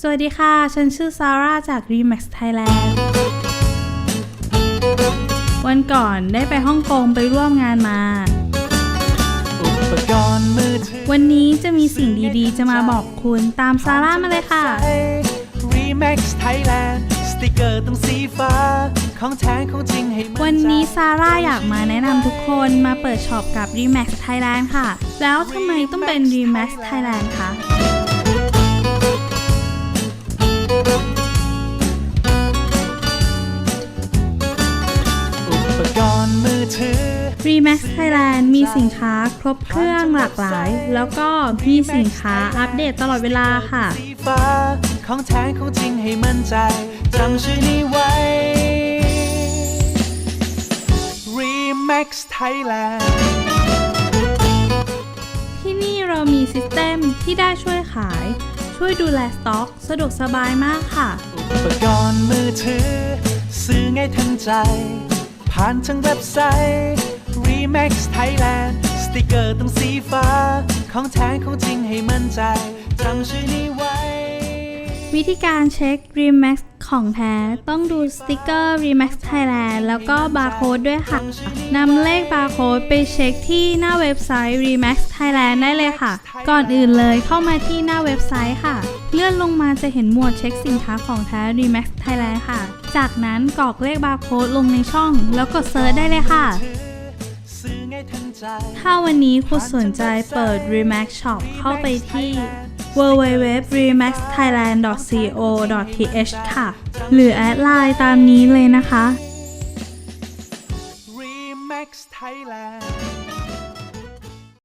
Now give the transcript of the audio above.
สวัสดีค่ะ ฉันชื่อซาร่าจาก Remax Thailand วันก่อนได้ไปฮ่องกงไปร่วมงานมาอุปกรณ์มือถือวันนี้จะมีสิ่งดีๆ จะมาบอกคุณตามซาร่ามาเลยค่ะ Remax Thailand สติกเกอร์ต้องสีฟ้าของแท้ของจริงให้มั่ใจวันนี้ซาร่าอยากมาแนะนำทุกคนมาเปิดช็อปกับ Remax Thailand ค่ะ แล้วทำไมต้องเป็น Remax Thailand คะ อ Remax Thailand มีสินค้าครบเครื่องหลากหลาย แล้วก็มีสินค้าอัปเดตตลอดเวลาค่ะสีฟ้าของแท้ของจริงให้มั่นใจจำชื่อนี้ไว้ Remax Thailand ที่นี่เรามีซิสเต็มที่ได้ช่วยขาย ช่วยดูแลสต็อก สะดวกสบายมากค่ะ อุปกรณ์มือถือ ซื้อง่ายทันใจ ผ่านทางเว็บไซต์ Max Thailand สติกเกอร์ต้องสีฟ้า ของแท้ของจริงให้มั่นใจจำชื่อนี้ไว้ วิธีการเช็ค Remax ของแท้ ต้องดูสติกเกอร์ Remax Thailand แล้วก็บาร์โค้ดด้วยค่ะนำเลขบาร์โค้ดไปเช็คที่หน้าเว็บไซต์ Remax Thailand ได้เลยค่ะ ก่อนอื่นเลยเข้ามาที่หน้าเว็บไซต์ค่ะ เลื่อนลงมาจะเห็นหมวดเช็คสินค้าของแท้ Remax Thailand ค่ะ จากนั้นกรอกเลขบาร์โค้ดลงในช่อง แล้วกดเซิร์ชได้เลยค่ะ ถ้าวันนี้คุณสนใจเปิด Remax Shop เข้าไปที่ www.remaxthailand.co.th ค่ะ หรือแอดไลน์ตามนี้เลยนะคะ Remax Thailand